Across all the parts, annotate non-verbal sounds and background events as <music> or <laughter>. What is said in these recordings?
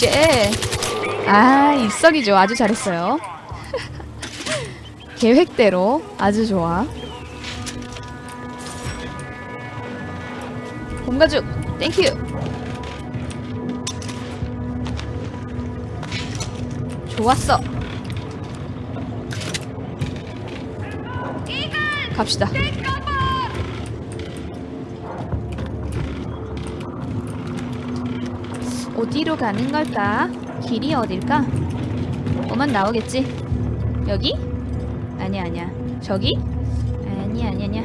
쉣. 아, 입석이죠. 아주 잘했어요. <laughs> 계획대로 아주 좋아. 봄가죽, 땡큐. 좋았어. 갑시다. 어디로 가는 걸까? 길이 어딜까? 오만 나오겠지? 여기? 아니야 아니야 저기? 아니야 아니야 아니야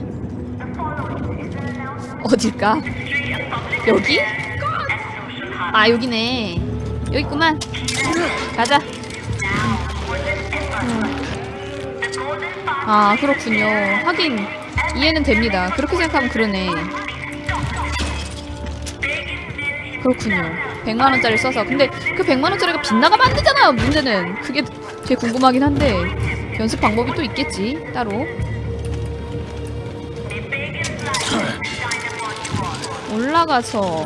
어딜까? 여기? 아 여기네 여기 있구만 가자 음. 아 그렇군요 하긴 이해는 됩니다 그렇게 생각하면 그러네 그렇군요. 100만원짜리 써서. 근데 그 100만원짜리가 빗나가면 안 되잖아요 문제는. 그게 되게 궁금하긴 한데. 연습 방법이 또 있겠지 따로. 올라가서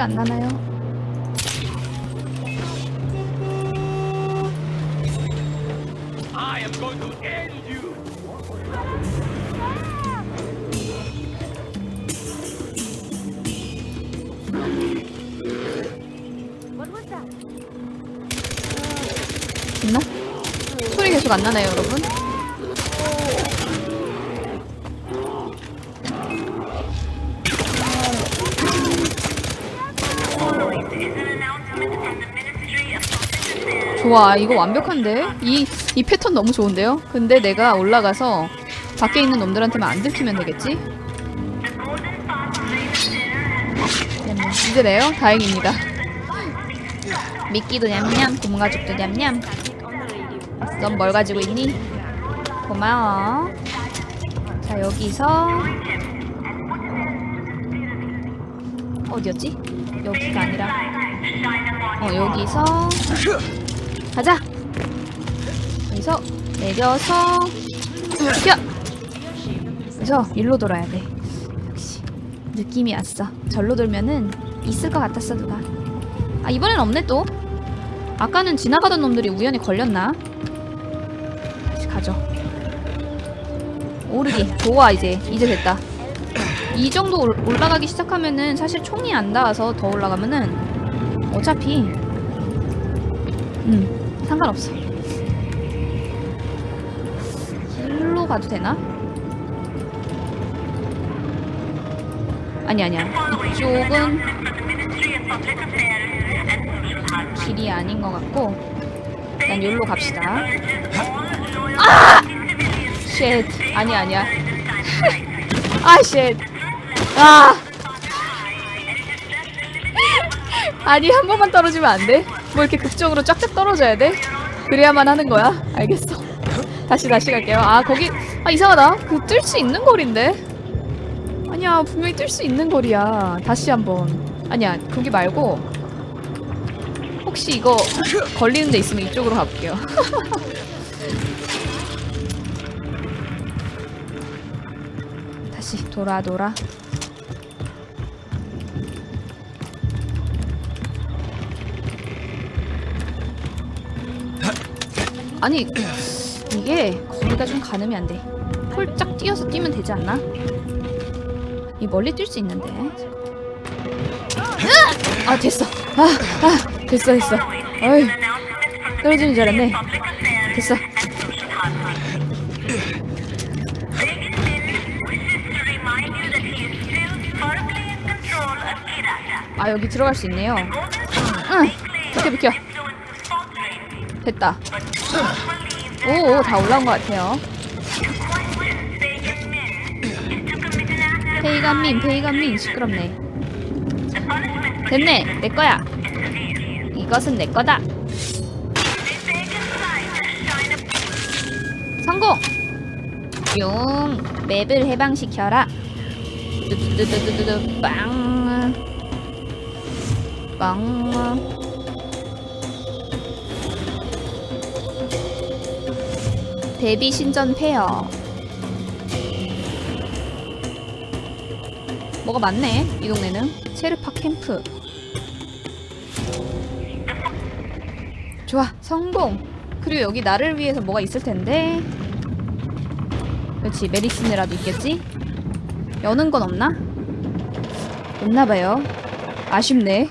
소리가 안 나나요? 있나? 소리 계속 안 나나요 여러분? 좋아 이거 완벽한데? 이, 이 패턴 너무 좋은데요? 근데 내가 올라가서 밖에 있는 놈들한테만 안 들키면 되겠지? 냠냠. 이제 내요? 다행입니다 미끼도 냠냠 고무가죽도 냠냠 넌 뭘 가지고 있니? 고마워 자 여기서 어디였지? 여기가 아니라 어 여기서 가자. 여기서 내려서 튀어 그래서 일로 돌아야 돼. 역시 느낌이 왔어. 절로 돌면은 있을 것 같았어 누가. 아 이번엔 없네 또. 아까는 지나가던 놈들이 우연히 걸렸나? 다시 가죠. 오르기. 좋아 이제. 이제 됐다. 이 정도 올- 올라가기 시작하면은 사실 총이 안 닿아서 더 올라가면은 어차피. 음 상관없어 길로 가도 되나? 아니 아니야 이쪽은 길이 아닌 것 같고 여기로 갑시다 아! 쉣 아니 아니야 <laughs> 아 쉣. 아 <laughs> 아니 한 번만 떨어지면 안 돼? 뭐 이렇게 극적으로 쫙쫙 떨어져야 돼? 그래야만 하는 거야? 알겠어. 다시 다시 갈게요. 아 거기 아 이상하다. 그 뜰 수 있는 거리인데? 아니야 분명히 뜰 수 있는 거리야. 다시 한번. 아니야 거기 말고. 혹시 이거 걸리는 데 있으면 이쪽으로 가볼게요. <laughs> 다시 돌아 돌아 아니 이게 거리가 좀 가늠이 안 돼. 홀짝 뛰어서 뛰면 되지 않나? 이 멀리 뛸 수 있는데. 아 됐어. 아, 아 됐어 됐어. 어이 떨어지는 줄 알았네. 됐어. 아 여기 들어갈 수 있네요. 응. 비켜 비켜. 됐다. 오, 다 올라온 것 같아요. 페이간민, 페이간민, 시끄럽네. 됐네, 내 거야. 이것은 내 거다. 성공! 용, 맵을 해방시켜라. 뚜뚜뚜뚜뚜뚜, 빵. 빵. 데뷔 신전 페어. 뭐가 많네, 이 동네는. 체르파 캠프. 좋아, 성공! 그리고 여기 나를 위해서 뭐가 있을 텐데. 그렇지, 메리스네라도 있겠지? 여는 건 없나? 없나봐요. 아쉽네.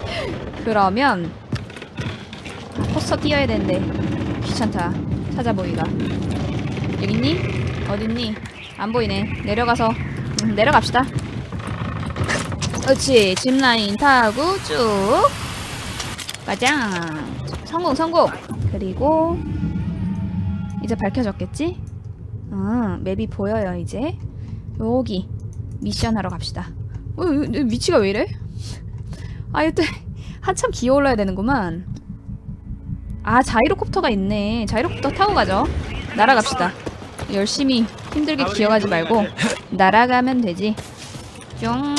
<laughs> 그러면, 퍼서 뛰어야 되는데. 귀찮다. 찾아보기가. 여기 있니? 어딨니? 안 보이네. 내려가서 음, 내려갑시다. 그렇지. 짚라인 타고 쭉. 가장. 성공 성공. 그리고 이제 밝혀졌겠지? 아, 맵이 보여요 이제. 여기 미션 하러 갑시다. 어, 위치가 왜 이래? 아, 이때 한참 기어 올라야 되는구만. 아 자이로콥터가 있네. 자이로콥터 타고 가죠. 날아갑시다. 열심히 힘들게 기어가지 말고 날아가면 되지. 뿅.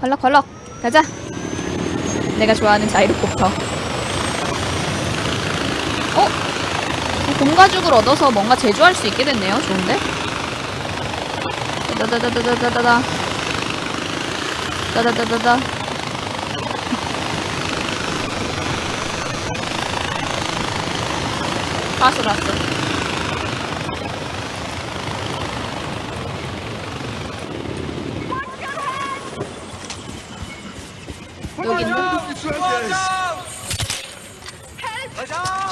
펄럭펄럭. 가자. 내가 좋아하는 자이로콥터. 어? 공가죽을 얻어서 뭔가 제조할 수 있게 됐네요. 좋은데? 다다다다다다다다. 다다다다다 봤어 봤어. 여기 있는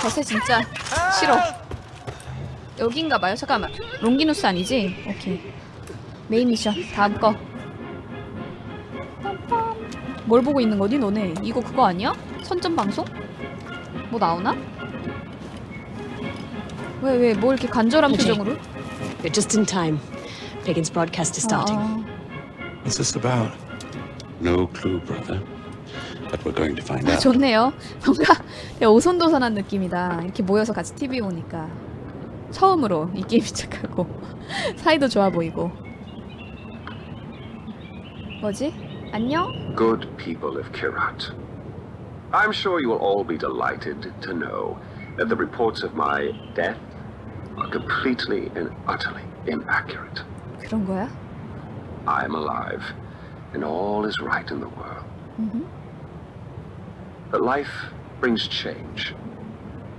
저새 진짜 싫어. 여긴가 봐요? 잠깐만. 롱기누스 아니지? 오케이. 메인 미션. 다음 거뭘 보고 있는 거니 너네? 이거 그거 아니야? 선전 방송? 뭐 나오나? 왜 왜 뭐 이렇게 간절한. 표정으로? You're just in time. Piggins' broadcast is starting. 아, What's this about? No clue, brother. But we're going to find 아, out. 좋네요. 뭔가 되게 오손도손한 느낌이다. 이렇게 모여서 같이 TV 보니까 처음으로 이 게임 시작하고 사이도 좋아 보이고. 뭐지? 안녕? Good people of Kirat. I'm sure you will all be delighted to know that the reports of my death completely and utterly inaccurate. 그런 거야? I'm alive, and all is right in the world. But life brings change.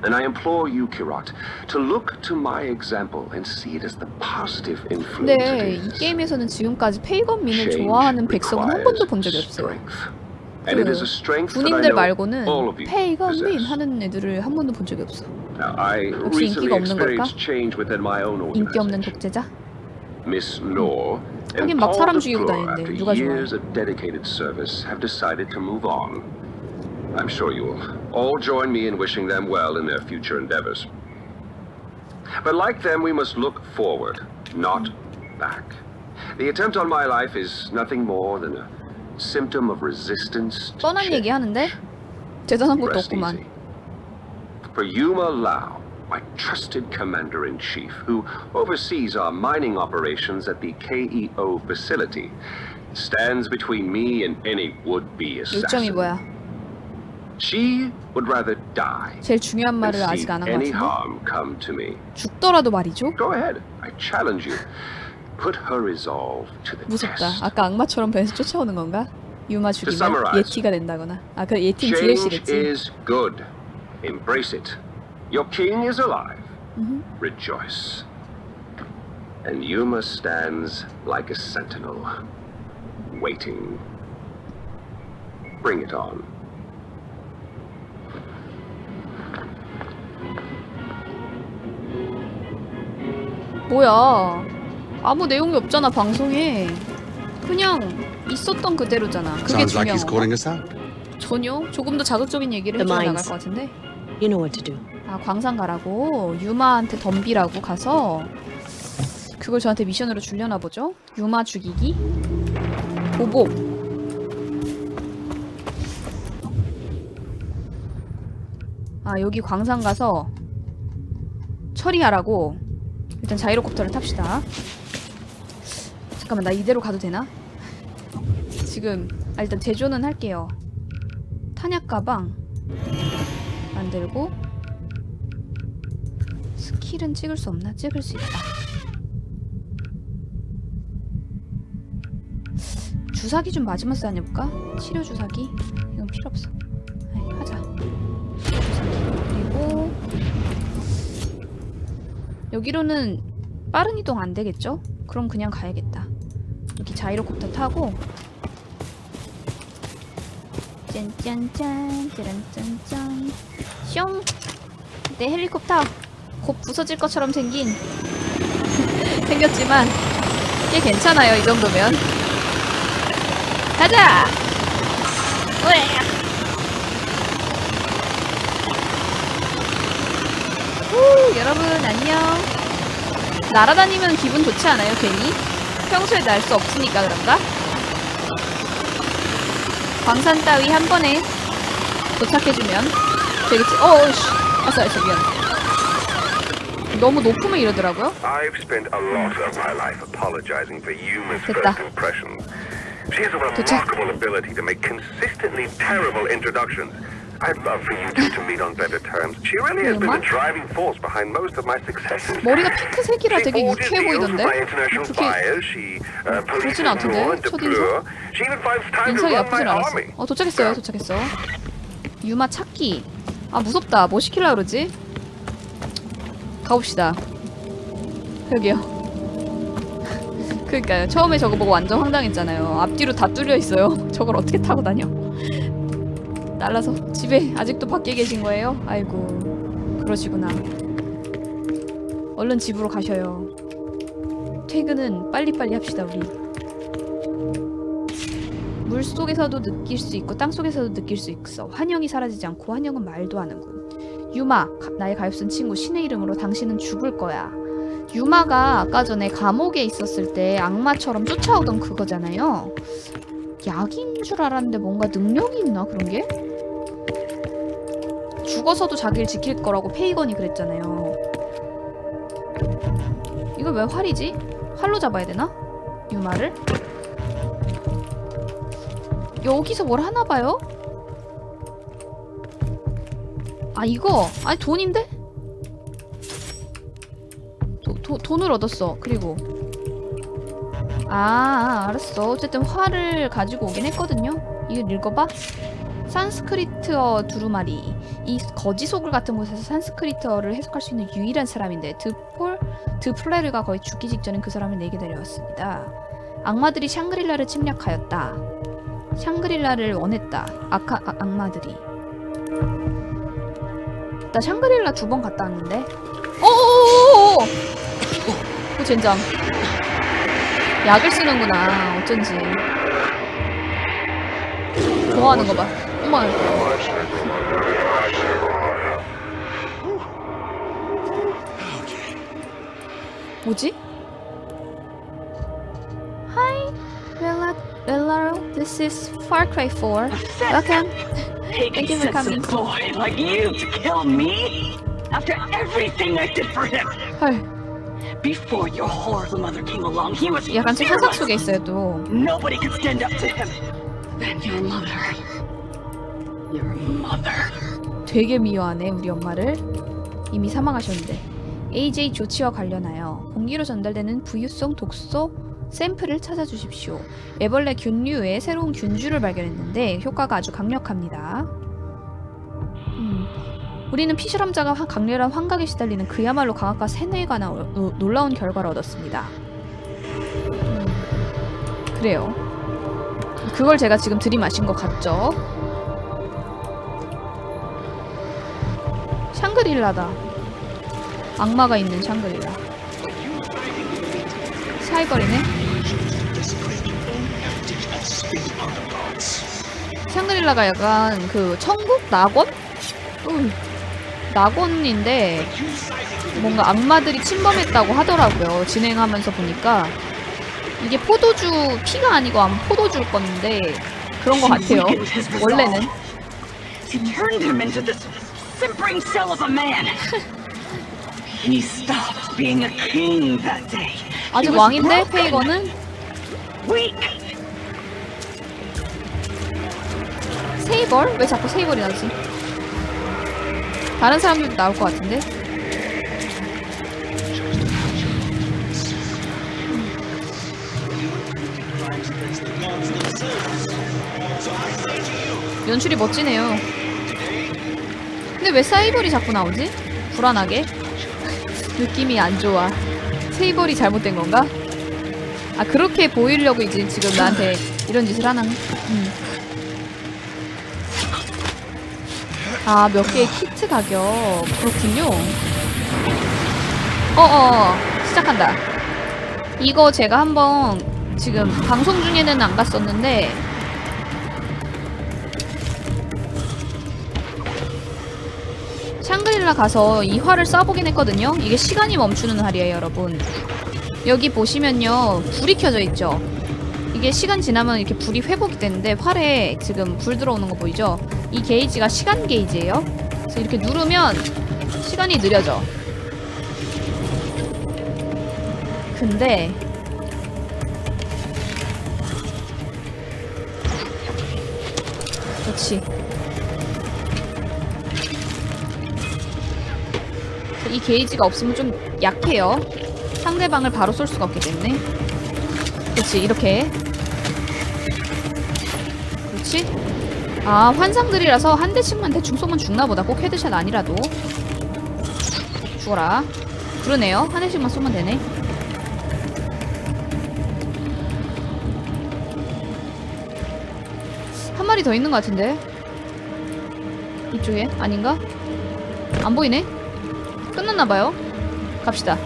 And I implore you, Kirat, to look to my example and see it as the positive influence it 근데 이 is. 게임에서는 지금까지 페이건민을 Change 좋아하는 백성은 한 번도 본 적이 requires 없어요. strength. And it is a strength that I 군인들 know 말고는 all of you 페이건민 possess. 하는 애들을 한 번도 본 적이 없어. Now, I 혹시 recently 인기가 없는 걸까? experienced change within my own 인기 없는 organization. 독재자? Miss Law and 하긴 막 Paul 사람 죽이고 DeFleur, 다니는데 after 누가 좋아해? years of dedicated service, have decided to move on. I'm sure you will all join me in wishing them well in their future endeavors. But like them, we must look forward, not back. The attempt on my life is nothing more than a symptom of resistance to 뻔한 change. 얘기 하는데 대단한 것도 Rest 없구만. easy. For Yuma Lau, my trusted commander in chief, who oversees our mining operations at the KEO facility, stands between me and any would-be 요점이 assassin. 뭐야? She would rather die 제일 중요한 than 말을 see 아직 안 한 것 any 같은데? harm come to me. 죽더라도 말이죠? Go ahead, I challenge you. Put her resolve to the 무섭다. test. 아까 악마처럼 변해서 쫓아오는 건가? 유마 죽이면 summarize. 예티가 된다거나. 아, 그 예티 Change DLC겠지. is good. Embrace it. Your king is alive. Rejoice. And Yuma stands like a sentinel, waiting. Bring it on. 뭐야? 아무 내용이 없잖아 방송에. 그냥 있었던 그대로잖아. 그게 Sounds like 중요한 he's 거. calling us out. 전혀 조금 더 자극적인 얘기를 The 해줘야 나갈. 것 같은데. You know what to do. 아 광산 가라고 유마한테 덤비라고 가서 그걸 저한테 미션으로 주려나 보죠. 유마 죽이기. 보복. 아 여기 광산 가서 처리하라고 일단 자이로콥터를 탑시다. 잠깐만 나 이대로 가도 되나? 지금 아, 일단 제조는 할게요. 탄약 가방 만들고 스킬은 찍을 수 없나? 찍을 수 있다. 주사기 좀 맞으면서 다녀볼까? 치료 주사기? 이건 필요 없어. 아이, 하자. 그리고 여기로는 빠른 이동 안 되겠죠? 그럼 그냥 가야겠다. 여기 자이로콥터 타고 짠짠짠 짜란짠짠 숑! 내 헬리콥터 곧 부서질 것처럼 생긴 <laughs> 생겼지만 꽤 괜찮아요 이 정도면 가자! 후, 여러분 안녕 날아다니면 기분 좋지 않아요 괜히? 평소에 날 수 없으니까 그런가? 광산 따위 한 번에 도착해주면 되겠지 어우씨 아싸 아싸 미안 너무 높으면 이러더라고요 I've spent a lot of my life apologizing for Yuma's 됐다. first impressions. She has a 도착. remarkable ability to make consistently terrible introductions. I'd love for you two to meet on better terms. She really has been Yuma? the driving force behind most of my successes. 머리가 핑크색이라 되게 유쾌해 보이던데 그렇게 uh, 그러진 않던데, 첫인상? To 인상이 나쁘진 않았어. 어 도착했어요 도착했어 유마 찾기 아 무섭다. 뭐 시킬라 그러지? 가봅시다. 여기요. <laughs> 그러니까요. 처음에 저거 보고 완전 황당했잖아요. 앞뒤로 다 뚫려 있어요. <laughs> 저걸 어떻게 타고 다녀? 날라서 집에 아직도 밖에 계신 거예요? 아이고 그러시구나. 얼른 집으로 가셔요. 퇴근은 빨리빨리 합시다 우리 물 속에서도 느낄 수 있고 땅 속에서도 느낄 수 있어. 환영이 사라지지 않고 환영은 말도 하는군. 유마, 가- 나의 가엾은 친구 신의 이름으로 당신은 죽을 거야. 유마가 아까 전에 감옥에 있었을 때 악마처럼 쫓아오던 그거잖아요. 약인 줄 알았는데 뭔가 능력이 있나 그런 게? 죽어서도 자기를 지킬 거라고 페이건이 그랬잖아요. 이거 왜 활이지? 활로 잡아야 되나? 유마를? 여기서 뭘 하나 봐요? 아 이거? 아니 돈인데? 도, 도, 돈을 얻었어 그리고. 아 알았어. 어쨌든 활을 가지고 오긴 했거든요. 이거 읽어봐. 산스크리트어 두루마리. 이 거지 소굴 같은 곳에서 산스크리트어를 해석할 수 있는 유일한 사람인데 드폴 드플레르가 거의 죽기 직전에 그 사람을 내게 데려왔습니다. 악마들이 샹그릴라를 침략하였다 샹그릴라를 원했다. 아카 아, 악마들이. 나 샹그릴라 두 번 갔다 왔는데. 오오오오오. 그 젠장. 약을 쓰는구나. 어쩐지. 좋아하는 거 봐. 어머. 뭐지? This is Far Cry 4. Welcome. Thank you for coming. boy like you to kill me? After everything I did for him. 헐, Before your horrible mother came along, he was 약간 좀 상상 fearless. 속에 있어요 또. Nobody could stand up to him. Then your mother. Your mother. 되게 미워하네 우리 엄마를. 이미 사망하셨는데. AJ 조치와 관련하여 공기로 전달되는 부유성 독소 샘플을 찾아주십시오. 애벌레 균류의 새로운 균주를 발견했는데 효과가 아주 강력합니다. 음, 우리는 피실함자가 화- 강렬한 환각에 시달리는 그야말로 강압과 세뇌가 나 노- 놀라운 결과를 얻었습니다. 음, 그래요. 그걸 제가 지금 들이마신 것 같죠? 샹그릴라다. 악마가 있는 샹그릴라. 사이버리네. 샹그릴라가 약간 그 천국 낙원? 음, 낙원인데 뭔가 악마들이 침범했다고 하더라고요. 진행하면서 보니까 이게 포도주 피가 아니고 아마 포도주일 건데 그런 것 같아요. 원래는 아직 왕인데 페이거는 세이벌? 왜 자꾸 세이벌이 나지? 다른 사람들도 나올 것 같은데? 연출이 멋지네요. 근데 왜 사이벌이 자꾸 나오지? 불안하게? 느낌이 안 좋아. 세이벌이 잘못된 건가? 아 그렇게 보이려고 이제 지금 나한테 이런 짓을 하나? 음. 아, 몇 개의 키트 가격. 그렇군요. 어어, 시작한다. 이거 제가 한번 지금 방송 중에는 안 갔었는데, 샹그릴라 가서 이 활을 쏴보긴 했거든요. 이게 시간이 멈추는 활이에요, 여러분. 여기 보시면요, 불이 켜져 있죠. 이게 시간 지나면 이렇게 불이 회복이 되는데 활에 지금 불 들어오는 거 보이죠? 이 게이지가 시간 게이지예요. 그래서 이렇게 누르면 시간이 느려져. 근데 그렇지. 이 게이지가 없으면 좀 약해요. 상대방을 바로 쏠 수가 없기 때문에. 그렇지 이렇게. 그렇지. 아 환상들이라서 한 대씩만 대충 쏘면 죽나보다. 꼭 헤드샷 아니라도. 죽어라. 그러네요. 한 대씩만 쏘면 되네. 한 마리 더 있는 것 같은데? 이쪽에? 아닌가? 안 보이네? 끝났나봐요. 갑시다.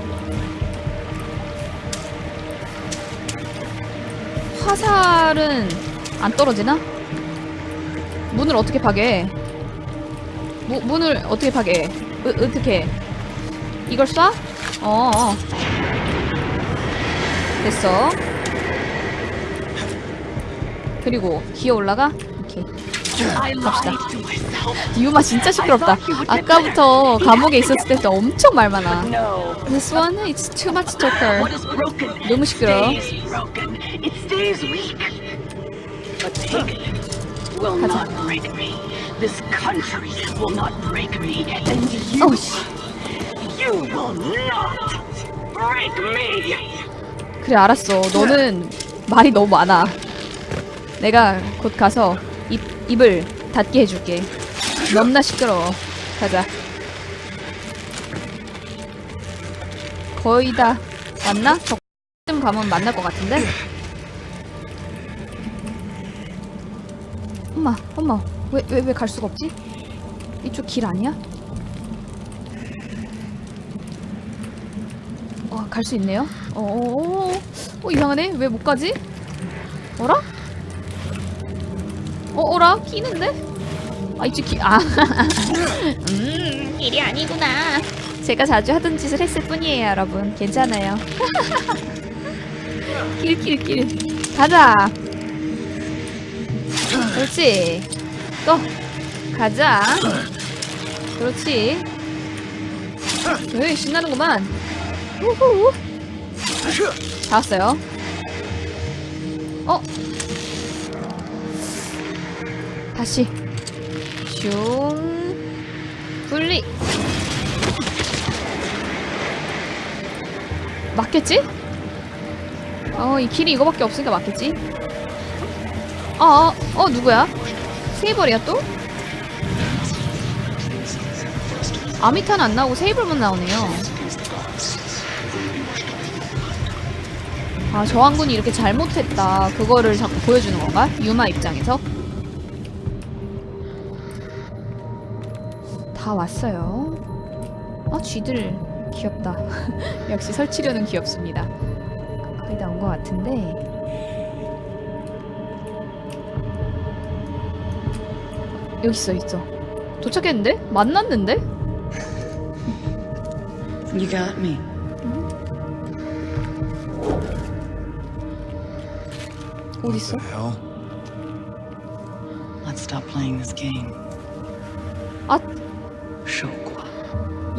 화살은 안 떨어지나? 문을 어떻게 파괴해? 무, 문을 어떻게 파괴해? 으, 어떻게? 이걸 쏴? 어, 어. 됐어. 그리고 기어 올라가? 오케이. 갑시다. 유마 진짜 시끄럽다. 아까부터 감옥에 있었을 때부터 엄청 말 많아. This one, it's too much talker. Is 너무 broken. It will not break me. This country will not break me. And you, 씨. you will not break me. 그래 알았어 너는 말이 너무 많아 내가 곧 가서 입, 입을 닫게 해줄게 너무나 시끄러워 가자 거의 다 왔나? 저쯤 가면 만날 것 같은데? 엄마 엄마 왜 왜 왜 갈 수가 없지? 이쪽 길 아니야? 어, 갈 수 있네요. 어, 어, 어, 어, 이상하네. 왜 못 가지? 어라? 어, 어라? 끼는데? 아, 이쪽 기, 아. <laughs> 음, 길이 아니구나. 제가 자주 하던 짓을 했을 뿐이에요, 여러분. 괜찮아요. <laughs> 길, 길, 길. 가자. 그렇지. 또. 가자. 그렇지. 에이, 신나는구만. 우후. 잡았어요. 어? 다시. 슝. 분리. 맞겠지? 어, 이 길이 이거밖에 없으니까 맞겠지? 어, 어, 어 누구야? 세이버리야 또? 아미탄 안 나오고 세이블만 나오네요. 아, 저항군이 이렇게 잘못했다. 그거를 자꾸 보여주는 건가? 유마 입장에서? 다 왔어요. 아, 쥐들 귀엽다. <laughs> 역시 설치료는 귀엽습니다. 거의 다온것 같은데. 여기 있어, 있어. 도착했는데? 만났는데? You got me. 어디 있어? Hell? Let's stop playing this game. 아, 쇼과.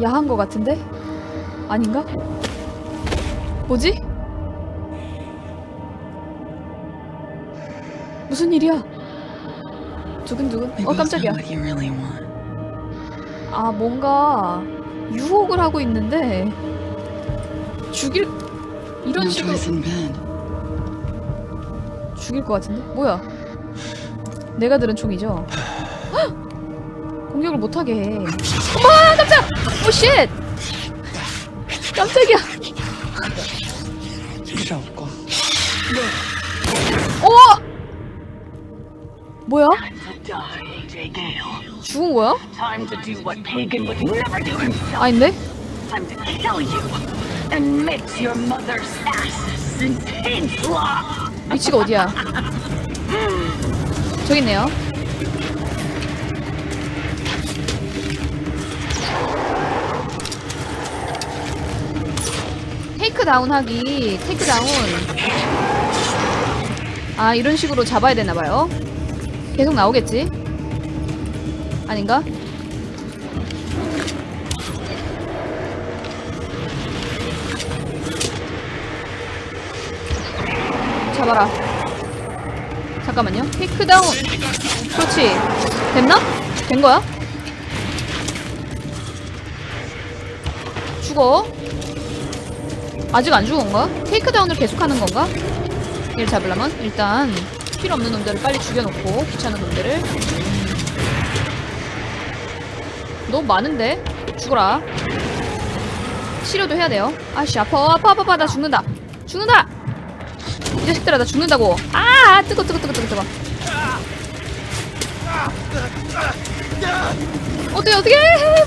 야한 거 같은데? 아닌가? 뭐지? 무슨 일이야? 두근두근. 어 깜짝이야. 아 뭔가 유혹을 하고 있는데 죽일 이런 식으로. 죽일 것 같은데? 뭐야? 내가 들은 총이죠? 헉! 공격을 못하게 해. 어머 깜짝! 오 쉣! 깜짝이야. 죽은 거야? Time to do what Pagan would never do himself. 아닌데? Time to kill you and mix your mother's asses in pig slop. 위치가 어디야? 저기 있네요. 테이크 다운 하기. 테이크 다운. 아, 이런 식으로 잡아야 되나 봐요. 계속 나오겠지? 아닌가? 잡아라. 잠깐만요. 테이크다운. 그렇지. 됐나? 된 거야? 죽어. 아직 안 죽은 건가? 테이크다운을 계속하는 건가? 얘를 잡으려면 일단 필요 없는 놈들을 빨리 죽여놓고 귀찮은 놈들을 너무 많은데? 죽어라. 치료도 해야 돼요. 아씨 아파. 아파 아파 아파. 나 죽는다. 죽는다. 이 자식들아 나 죽는다고. 아 뜨거 뜨거 뜨거 뜨거 뜨거. 어떻게 어떻게?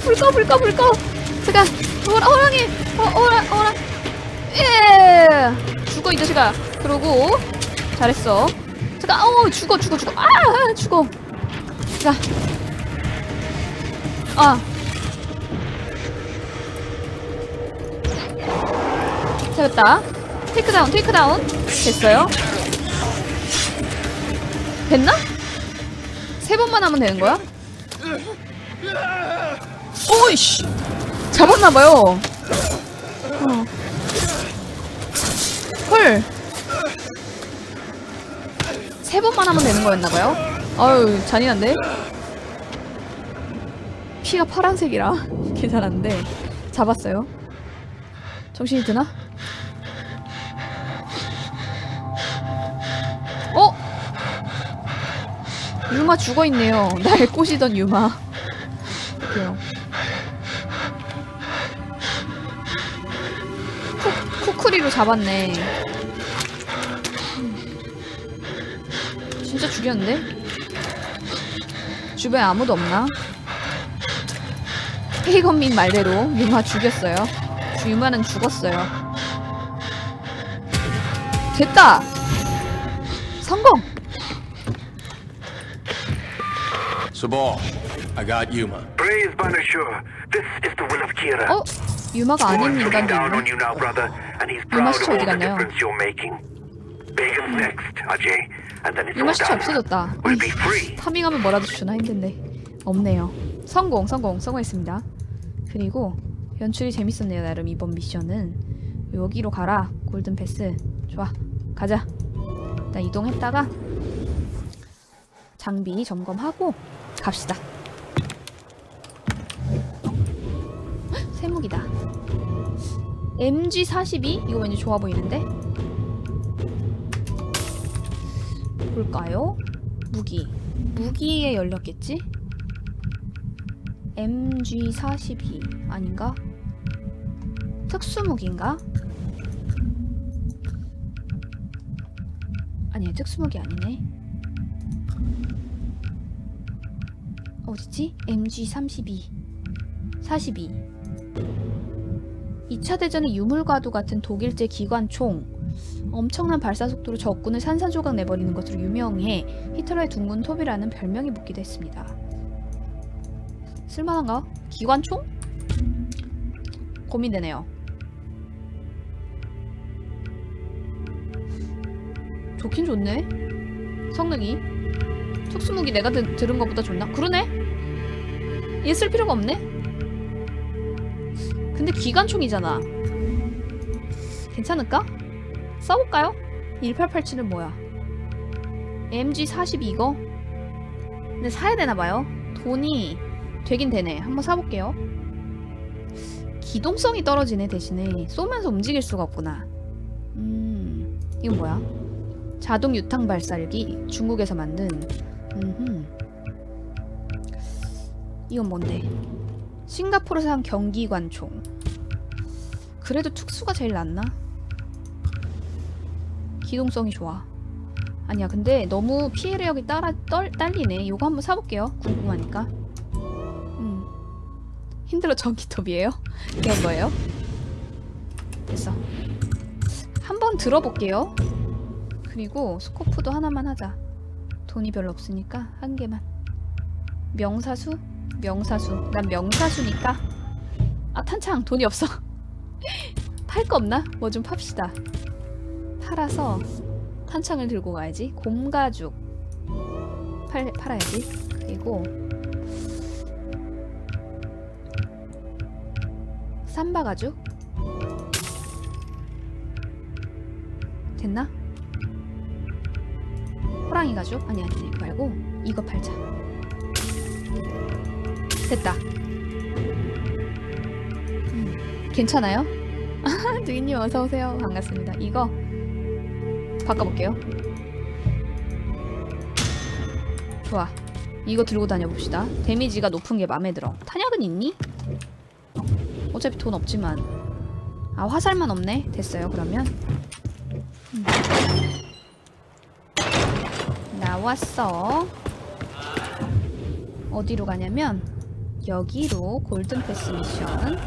불 꺼 불 꺼 불 꺼. 잠깐. 호라 호랑이. 어 호라 호라. 예! 죽어 이 자식아. 그러고. 잘했어. 잠깐. 어 죽어 죽어 죽어. 아 아, 죽어. 자 아 잡았다 테이크다운 테이크다운 됐어요 됐나? 세 번만 하면 되는 거야? 오이씨 잡았나봐요 어. 헐. 세 번만 하면 되는 거였나봐요. 아유, 잔인한데? 피가 파란색이라 <laughs> 괜찮았는데 잡았어요. 정신이 드나? 어? 유마 죽어있네요. <laughs> 날 꼬시던 유마. 그래요. 쿠, 쿠쿠리로 잡았네. 진짜 죽였는데? 주변에 아무도 없나? 헤이건민 말대로 유마 죽였어요. 주- 유마는 죽었어요. 됐다! 성공! Sabal, I got Yuma. Praise Banashur. This is the will of Kira. 어? 유마가 아닌 인간도 있네. 유마 시체 어디 갔나요? 유마 시체. 없어졌다. 파밍하면 뭐라도 주나 했는데 없네요. 성공, 성공, 성공했습니다. 그리고 연출이 재밌었네요. 나름 이번 미션은 여기로 가라. 골든 패스. 좋아, 가자. 일단 이동했다가 장비 점검하고 갑시다. 헉, 세무기다. MG42 이거 왠지 좋아 보이는데? 볼까요? 무기. 무기에 열렸겠지? MG42 아닌가? 특수무기인가? 아니 특수무기 아니네 어디지? MG32 42 2차 대전의 유물과도 같은 독일제 기관총 엄청난 발사 속도로 적군을 산산조각 내버리는 것으로 유명해 히틀러의 둥근 톱이라는 별명이 붙기도 했습니다. 쓸만한가? 기관총? 고민되네요. 좋긴 좋네. 성능이. 특수무기 내가 드, 들은 것보다 좋나? 그러네? 얘 쓸 필요가 없네? 근데 기관총이잖아. 괜찮을까? 써볼까요? 1887은 뭐야? MG42 이거? 근데 사야 되나봐요. 돈이 되긴 되네. 한번 사볼게요. 기동성이 떨어지네 대신에 쏘면서 움직일 수가 없구나. 음, 이건 뭐야? 자동 유탕 발사기 중국에서 만든. 음흠. 이건 뭔데? 싱가포르산 경기관총. 그래도 특수가 제일 낫나? 기동성이 좋아. 아니야, 근데 너무 피해력이 따라 떨, 딸리네. 이거 한번 사볼게요. 궁금하니까. 음. 힘들어 전기톱이에요? 이런 거예요? 됐어. 한번 들어볼게요. 그리고 스코프도 하나만 하자. 돈이 별로 없으니까 한 개만. 명사수? 명사수. 난 명사수니까. 아, 탄창 돈이 없어. <laughs> 팔 거 없나? 뭐 좀 팝시다. 팔아서 탄창을 들고 가야지. 곰가죽 팔, 팔아야지. 그리고 삼바 가죽 됐나? 호랑이 가죽? 아니 아니 이거 말고 이거 팔자. 됐다. 음, 괜찮아요? <laughs> 누이님 어서 오세요. 반갑습니다. 이거 바꿔볼게요. 좋아. 이거 들고 다녀봅시다. 데미지가 높은 게 마음에 들어. 탄약은 있니? 어차피 돈 없지만. 아, 화살만 없네? 됐어요, 그러면. 음. 나왔어. 어디로 가냐면, 여기로 골든 패스 미션.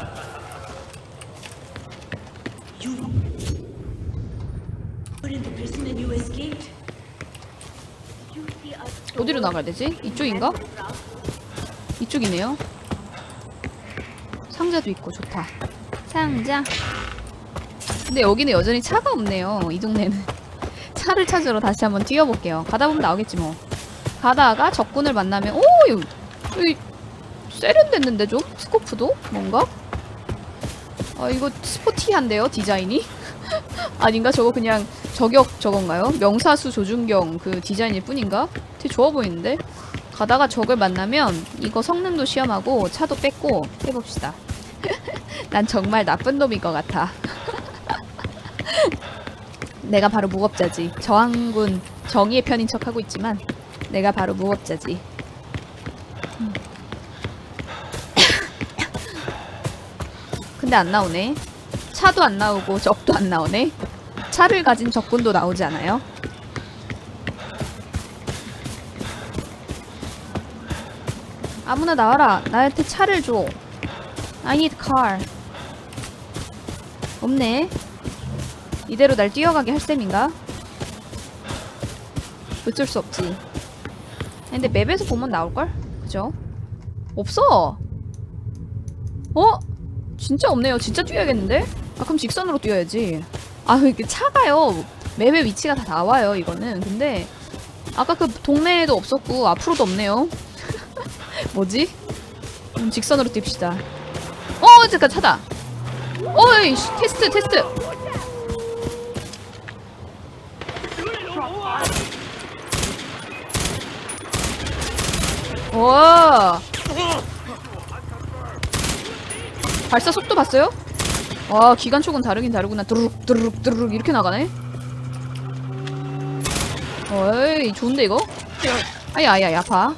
어디로 나가야 되지? 이쪽인가? 이쪽이네요. 상자도 있고 좋다. 상자. 근데 여기는 여전히 차가 없네요. 이 동네는. <laughs> 차를 찾으러 다시 한번 뛰어볼게요. 가다 보면 나오겠지 뭐. 가다가 적군을 만나면 오! 이, 이 세련됐는데 좀? 스코프도? 뭔가? 아 이거 스포티한데요 디자인이? <laughs> 아닌가? 저거 그냥 저격 저건가요? 명사수 조준경 그 디자인일 뿐인가? 되게 좋아 보이는데? 가다가 적을 만나면 이거 성능도 시험하고 차도 뺏고 해봅시다. <laughs> 난 정말 나쁜 놈인 것 같아. <laughs> 내가 바로 무법자지. 저항군 정의의 편인 척 하고 있지만 내가 바로 무법자지. 음. <coughs> 근데 안 나오네. 차도 안 나오고 적도 안 나오네. 차를 가진 적군도 나오지 않아요? 아무나 나와라. 나한테 차를 줘. I need car. 없네. 이대로 날 뛰어가게 할 셈인가? 어쩔 수 없지. 근데 맵에서 보면 나올걸? 그죠? 없어! 어? 진짜 없네요. 진짜 뛰어야겠는데? 아, 그럼 직선으로 뛰어야지. 아, 이게 차가요. 맵의 위치가 다 나와요, 이거는. 근데, 아까 그 동네에도 없었고, 앞으로도 없네요. <laughs> 뭐지? 음, 직선으로 뜁시다. 어, 잠깐, 차다. 어이, 씨, 테스트, 테스트. 와. 발사 속도 봤어요? 와 기관총은 다르긴 다르구나 드르륵 드르륵 드르륵 이렇게 나가네 어이 좋은데 이거? 아야 아야 아파